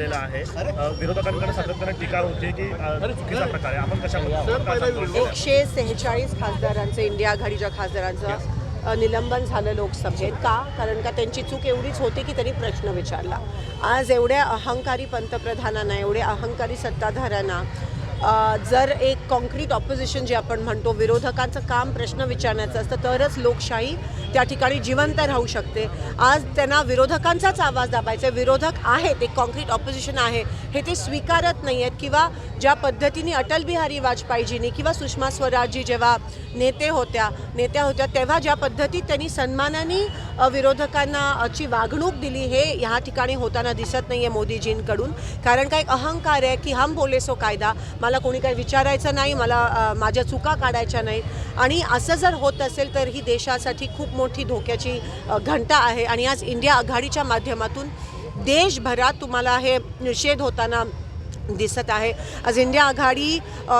झालेला आहे. विरोधकांकडे सातत्याने टीका होते की चुकीचा प्रकार आहे. आपण कशा एकशे सेहेचाळीस खासदारांचं इंडिया आघाडीच्या खासदारांचं निलंबन झालं लोकसभेत. का? कारण का त्यांची चूक एवढीच होती की त्यांनी प्रश्न विचारला. आज एवढ्या अहंकारी पंतप्रधानांना एवढ्या अहंकारी सत्ताधाऱ्यांना जर एक कॉन्क्रीट ऑपोजिशन जे आपण म्हणतो विरोधकांचं काम प्रश्न विचारण्याचं असतं तरच लोकशाही त्या ठिकाणी जिवंत राहू शकते. आज त्यांना विरोधकांचाच आवाज दाबायचा विरोधक आहेत एक कॉन्क्रीट ऑपोजिशन आहे. हे ते स्वीकारत नाही आहेत किंवा ज्या पद्धतीने अटल बिहारी वाजपेयीजींनी किंवा सुषमा स्वराजजी जेव्हा नेते होत्या नेत्या होत्या तेव्हा ज्या पद्धतीत त्यांनी सन्मानाने विरोधकांना ची वागणूक दिली हे ह्या ठिकाणी होताना दिसत नाही आहे मोदीजींकडून. कारण काय अहंकार आहे की हम बोले सो कायदा. मला कोणी काही विचारायचं नाही मला माझ्या चुका काढायच्या नाही आणि असं जर होत असेल तर ही देशासाठी खूप मोठी धोक्याची घंटा आहे. आणि आज इंडिया आघाडीच्या माध्यमातून देशभरात तुम्हाला हे निषेध होताना दिसत आहे. आज इंडिया आघाडी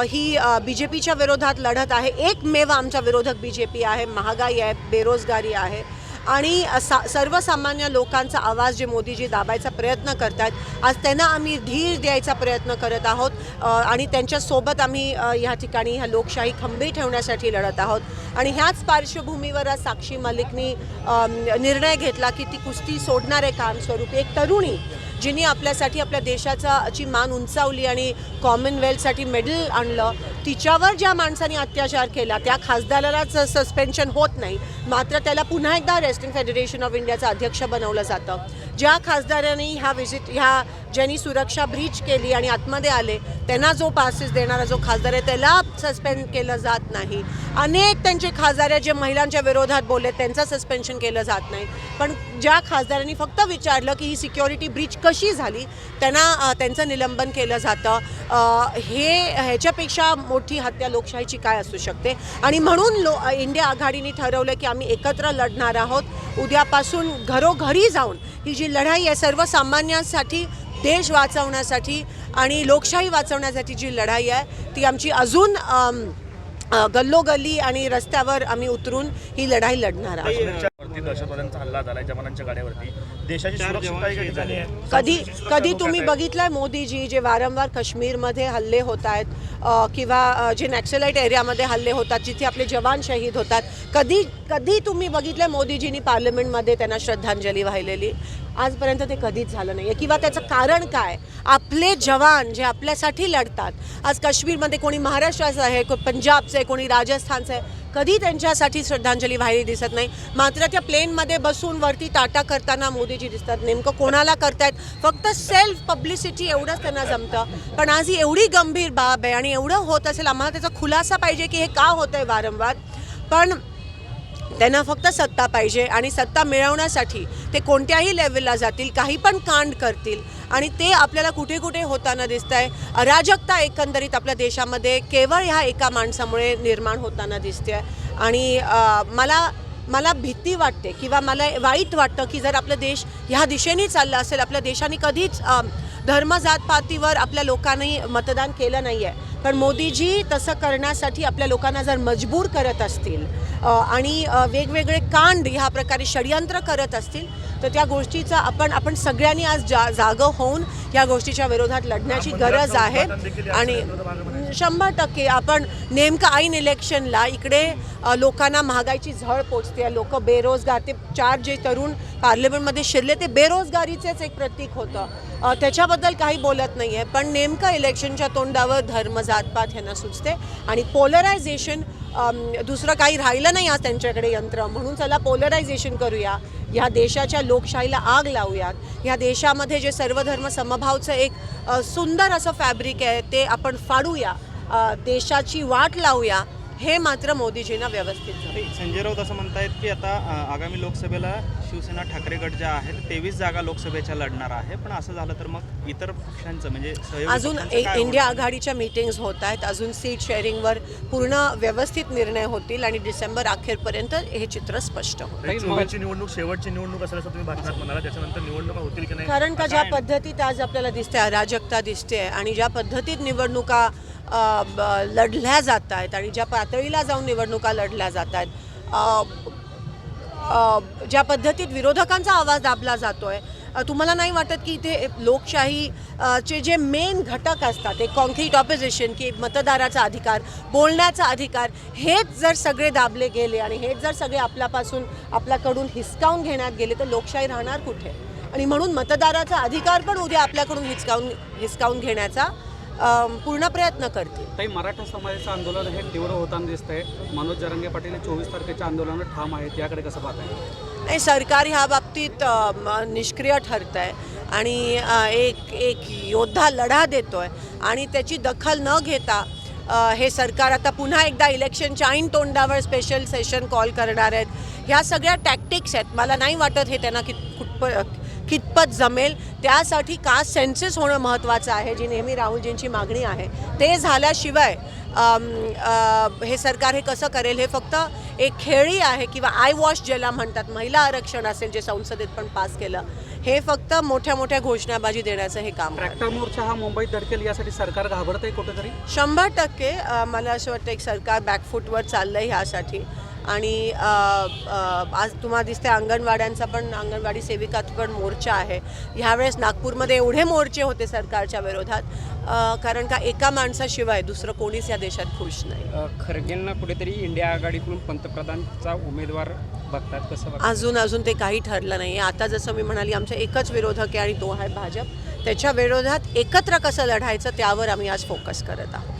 ही बी जे पीच्या विरोधात लढत आहे. एकमेव आमचा विरोधक बी जे पी आहे. महागाई आहे बेरोजगारी आहे. आणि सा सर्वसामान्य लोकांचा आवाज जे मोदीजी दाबायचा प्रयत्न करतात आज त्यांना आम्ही धीर द्यायचा प्रयत्न करत आहोत. आणि त्यांच्यासोबत आम्ही ह्या ठिकाणी ह्या लोकशाही खंबी ठेवण्यासाठी लढत आहोत. आणि ह्याच पार्श्वभूमीवर आज साक्षी मलिकनी निर्णय घेतला की ती कुस्ती सोडणार आहे कायमस्वरूपी. एक तरुणी जिने आपल्यासाठी आपल्या देशाचा ची मान उंचावली आणि कॉमनवेल्थसाठी मेडल आणलं तिच्यावर ज्या माणसाने अत्याचार केला त्या खासदारालाच सस्पेन्शन होत नाही. मात्र त्याला पुन्हा एकदा रेस्टिंग फेडरेशन ऑफ इंडियाचं अध्यक्ष बनवलं जातं. ज्या खासदारांनी ह्या विजिट ह्या ज्यांनी सुरक्षा ब्रीच केली आणि आतमध्ये आले त्यांना जो पासेस देणारा जो खासदार आहे त्याला सस्पेंड केलं जात नाही. अनेक त्यांचे खासदार जे महिलांच्या विरोधात बोलले त्यांचं सस्पेन्शन केलं जात नाही. पण ज्या खासदारांनी फक्त विचारलं की ही सिक्युरिटी ब्रीच कशी झाली त्यांना त्यांचं निलंबन केलं जातं. हे ह्याच्यापेक्षा मोठी हत्या लोकशाहीची काय असू शकते? आणि म्हणून लो इंडिया आघाडीने ठरवलं की आम्ही एकत्र लढणार आहोत. उद्यापासून घरोघरी जाऊन ही जी लढाई आहे सर्वसामान्यांसाठी देश वाचवण्यासाठी आणि लोकशाही वाचवण्यासाठी जी लढाई आहे ती आमची अजून गल्लोगल्ली आणि रस्त्यावर आम्ही उतरून ही लढाई लढणार आहोत. काश्मीरवरती दहशतवाद्यांचा हल्ला झालाय जवानांच्या गाड्यावरती. देशाची सुरक्षितता कधी कधी कधी तुम्ही बघितलंय मोदीजी जे वारंवार काश्मीरमध्ये हल्ले होत आहेत किंवा जे नॅक्सलाईट एरियामध्ये हल्ले होतात जिथे आपले जवान शहीद होतात कधी कधी तुम्ही बघितलंय मोदीजींनी पार्लमेंटमध्ये त्यांना श्रद्धांजली वाहिलेली? आजपर्यंत ते कधीच झालं नाही आहे किंवा त्याचं कारण काय? आपले जवान जे आपल्यासाठी लढतात. आज काश्मीरमध्ये कोणी महाराष्ट्राचं आहे कोणी पंजाबचं आहे कोणी राजस्थानचं आहे कधी त्यांच्यासाठी श्रद्धांजली व्हायली दिसत नाही. मात्र त्या प्लेनमध्ये बसून वरती टाटा करताना मोदीजी दिसतात. नेमकं कोणाला करतायत? फक्त सेल्फ पब्लिसिटी एवढंच त्यांना जमतं. पण आज ही एवढी गंभीर बाब आहे आणि एवढं होत असेल आम्हाला त्याचा खुलासा पाहिजे की हे का होत आहे वारंवार. पण त्यांना फक्त सत्ता पाहिजे आणि सत्ता मिळवण्यासाठी ते कोणत्याही लेवलला जातील काही पण कांड करतील आणि ते आपल्याला कुठे कुठे होताना दिसत आहे अराजकता एकंदरीत आपल्या देशामध्ये केवळ ह्या एका माणसामुळे निर्माण होताना दिसते. आहे आणि मला मला भीती वाटते किंवा मला वाईट वाटतं की जर आपला देश ह्या दिशेने चालला असेल आपल्या देशाने कधीच अ, धर्म जातपातीवर आपल्या लोकांनी मतदान केलं नाही आहे पण मोदीजी तसं करण्यासाठी आपल्या लोकांना जर मजबूर करत असतील आणि वेगवेगळे कांड ह्या प्रकारे षडयंत्र करत असतील तर त्या गोष्टीचा आपण आपण सगळ्यांनी आज जा जागं होऊन या गोष्टीच्या विरोधात लढण्याची गरज आहे. आणि शंभर टक्के आपण नेमकं ऐन इलेक्शनला इकडे लोकांना महागाईची झळ पोचते लोक बेरोजगार ते चार जे तरुण पार्लमेंटमध्ये शिरले ते बेरोजगारीचेच एक प्रतीक होतं. त्याच्याबद्दल काही बोलत नाही आहे पण नेमकं इलेक्शनच्या तोंडावर धर्म जातपात ह्यांना सुचते आणि पोलरायझेशन दुसरं काही राहिलं नाही आज त्यांच्याकडे यंत्र. म्हणून चला पोलरायझेशन करूया. ह्या देशाच्या लोकशाहीला आग लावूयात. ह्या देशामध्ये जे सर्वधर्म समभावचं एक सुंदर असं फॅब्रिक आहे ते आपण फाडूया. देशाची वाट लावूया. हे मात्र मोदीजींना व्यवस्थित संजय राऊत असं म्हणतायत की आता आगामी लोकसभेला शिवसेना ठाकरे गट ज्या आहेत तेवीस जागा लोकसभेच्या लढणार आहे. पण असं झालं तर मग इतर पक्षांचं म्हणजे अजून इंडिया? आघाडीच्या मीटिंग्स होत आहेत. अजून सीट शेअरिंगवर पूर्ण व्यवस्थित निर्णय होतील आणि डिसेंबर अखेरपर्यंत हे चित्र स्पष्ट होईल. निवडणूक शेवटची निवडणूक असेल असं तुम्ही भाषणात म्हणाला. त्याच्यानंतर निवडणुका होतील की नाही? कारण का ज्या पद्धतीत आज आपल्याला दिसते अराजकता दिसते आणि ज्या पद्धतीत निवडणुका लढल्या जात आहेत आणि ज्या पातळीला जाऊन निवडणुका लढल्या जात आहेत ज्या पद्धतीत विरोधकांचा आवाज दाबला जातो आहे तुम्हाला नाही वाटत की इथे लोकशाही चे जे मेन घटक असतात एक कॉन्क्रीट ऑपोजिशन की मतदाराचा अधिकार बोलण्याचा अधिकार हेच जर सगळे दाबले गेले आणि हेच जर सगळे आपल्यापासून आपल्याकडून हिसकावून घेण्यात गेले तर लोकशाही राहणार कुठे? आणि म्हणून मतदाराचा अधिकार पण उद्या आपल्याकडून हिसकावून हिसकावून घेण्याचा पूर्ण प्रयत्न करतील काही मराठा समाजाचं आंदोलन हे तीव्र होताना दिसतंय. मनोज जरंगे पाटील चोवीस तारखेच्या आंदोलनात ठाम आहेत. याकडे कसं पाहताय? नाही सरकार ह्या बाबतीत निष्क्रिय ठरत आहे आणि एक एक योद्धा लढा देतो आहे आणि त्याची दखल न घेता हे सरकार आता पुन्हा एकदा इलेक्शनच्या ऐन तोंडावर स्पेशल सेशन कॉल करणार आहेत. ह्या सगळ्या टॅक्टिक्स आहेत. मला नाही वाटत हे त्यांना कित कुठप कितपत जमेल त्यासाठी कास्ट सेन्सेस होणं महत्त्वाचं आहे जी नेहमी राहुलजींची मागणी आहे ते झाल्याशिवाय हे सरकार हे कसं करेल हे फक्त एक खेळी आहे किंवा आय वॉश ज्याला म्हणतात महिला आरक्षण असेल जे संसदेत पण पास केलं हे फक्त मोठ्या मोठ्या घोषणाबाजी देण्याचं हे काम आहे. ट्रॅक्टर मोर्चा हा मुंबईत धडकेल यासाठी सरकार घाबरत आहे कुठेतरी? शंभर टक्के मला असं वाटतं एक सरकार बॅकफूटवर चाललं आहे ह्यासाठी. आणि आज तुम्हाला दिसते अंगणवाड्यांचा पण अंगणवाडी सेविकाचा पण मोर्चा आहे. ह्यावेळेस नागपूरमध्ये एवढे मोर्चे होते सरकारच्या विरोधात कारण का एका माणसाशिवाय दुसरं कोणीच या देशात खुश नाही. खरगेंना कुठेतरी इंडिया आघाडीकडून पंतप्रधानचा उमेदवार बघतात कसं अजून अजून ते काही ठरलं नाही आता जसं मी म्हणाली आमचे एकच विरोधक आहे आणि तो आहे भाजप. त्याच्या विरोधात एकत्र कसं लढायचं त्यावर आम्ही आज फोकस करत आहोत.